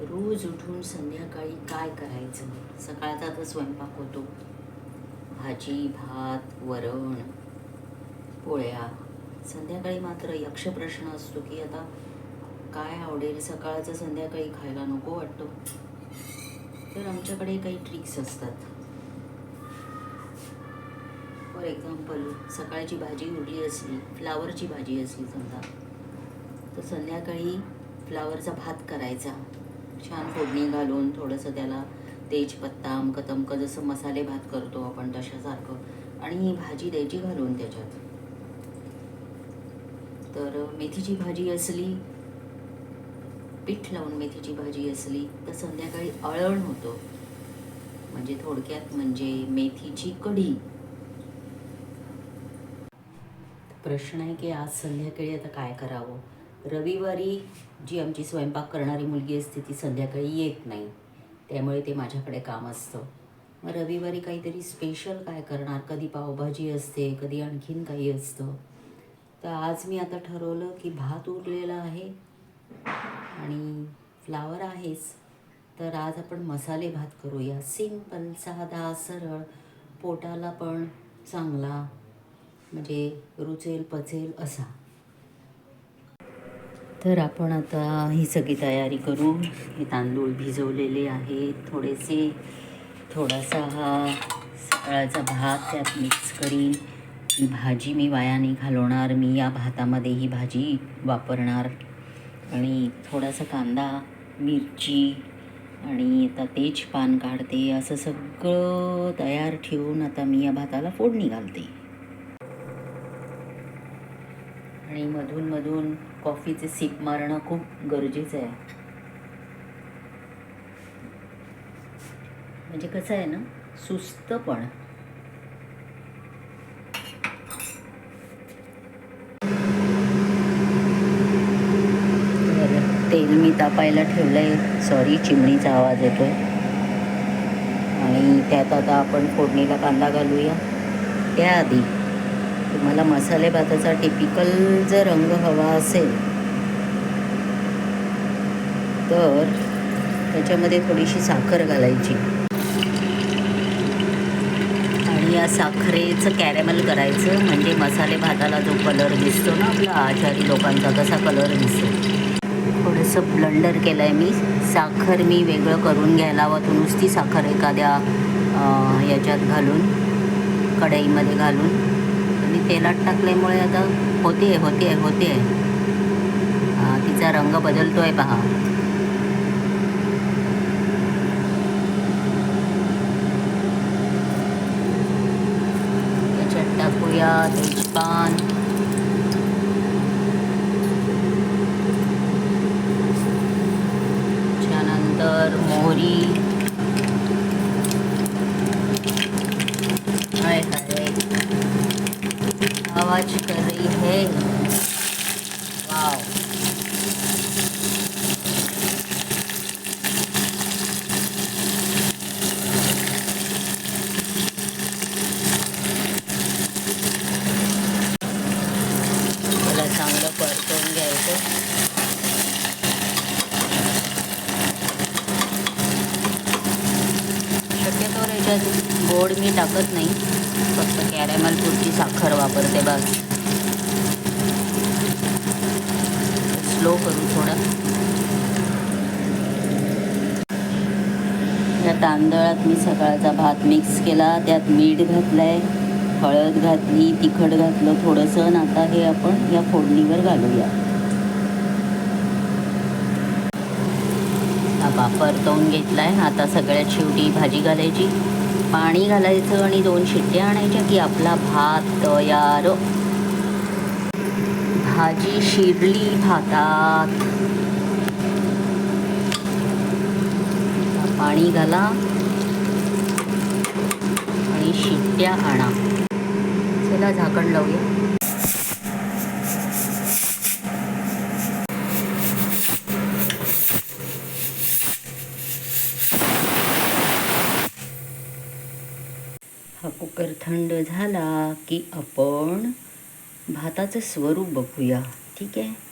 रोज उठून संध्याकाळी काय करायचं? सकाळचा तर स्वयंपाक होतो. भाजी भात वरण पोळ्या. संध्याकाळी मात्र यक्ष प्रश्न असतो की आता काय आवडेल? सकाळचं संध्याकाळी खायला नको वाटतो. तर आमच्याकडे काही ट्रिक्स असतात. फॉर एक्झाम्पल सकाळची भाजी उरली असली फ्लावरची भाजी असली समजा तर संध्याकाळी फ्लावरचा भात करायचा. छान फोडणी घालून थोडंसं त्याला तेजपत्ता अमकं तमकं जसं मसाले भात करतो आपण तशासारखं. आणि ही भाजी द्यायची घालून त्याच्यात. तर मेथीची भाजी असली पीठ लावून मेथीची भाजी असली तर संध्याकाळी अळण होतं. म्हणजे थोडक्यात म्हणजे मेथीची कढी. प्रश्न आहे की आज संध्याकाळी आता काय करावं? रविवारी जी आमची स्वयंपाक करणारी मुलगी असते ती संध्याकाळी येत नाही. त्यामुळे ते माझ्याकडे काम असतं. मग रविवारी काहीतरी स्पेशल काय करणार? कधी पावभाजी असते कधी आणखीन काही असतं. तर आज मी आता ठरवलं की भात उरलेला आहे आणि फ्लावर आहेच. तर आज आपण मसाले भात करूया. सिंपल साधा सरळ. पोटाला पण चांगला. म्हणजे रुचेल पचेल असा. तर आपण आता ही सगळी तयारी करू. हे तांदूळ भिजवलेले आहेत. थोडेसे थोडासा हा सकाळचा भात त्यात मिक्स करीन. ही भाजी मी वायाने घालवणार. मी या भातामध्ये ही भाजी वापरणार. आणि थोडासा कांदा मिरची आणि आता तेजपान काढते. असं सगळं तयार ठेवून आता मी या भाताला फोडणी घालते. आणि मधून मधून कॉफीचे सीप मारणं खूप गरजेचं आहे. म्हणजे कसं आहे ना सुस्त पण. बरं, तेल मी तापायला ठेवलंय. सॉरी चिमणीचा आवाज येतोय. आणि त्यात आता आपण फोडणीला कांदा घालूया. त्याआधी तुम्हाला मसाले भाताचा टिपिकल जर रंग हवा असेल तर त्याच्यामध्ये थोडीशी साखर घालायची. आणि या साखरेचं कॅरेमल करायचं म्हणजे मसाले भाताला जो कलर दिसतो ना आपला आचारी लोकांचा तसा कलर दिसतो. थोडंसं ब्लंडर केलं आहे मी. साखर मी वेगळं करून घ्यायला हवं. नुसती साखर एखाद्या याच्यात घालून कढईमध्ये घालून. मी तेलात टाकल्यामुळे आता होते होते होते तिचा रंग बदलतोय पहा. त्याच्यात टाकूया तेजपान. त्यानंतर मोहरी. आवाज कर रही है वाव त्याला चांगलं परतवून घ्यायचं त्याच्यात गोड मी टाकत नाही. फक्त कॅरेमल पुरची साखर वापरते बस. स्लो करू थोडा. त्या तांदळात मी सकाळचा भात मिक्स केला. त्यात मीठ घातलंय हळद घातली तिखट घातलं थोडंसं. आणि आता हे आपण या फोडणीवर घालूया. हा परतवून आहे आता सगळ्यात शेवटी भाजी घालायची. पाणी घालायचं आणि दोन शिट्ट्या आणायच्या की आपला भात तयार हो. भाजी शिरली भातात. पाणी घाला. आणि शिट्ट्या आणा. चला झाकण लावूया हा कुकर थंड झाला की आपण भाताचं स्वरूप बघूया. ठीक आहे?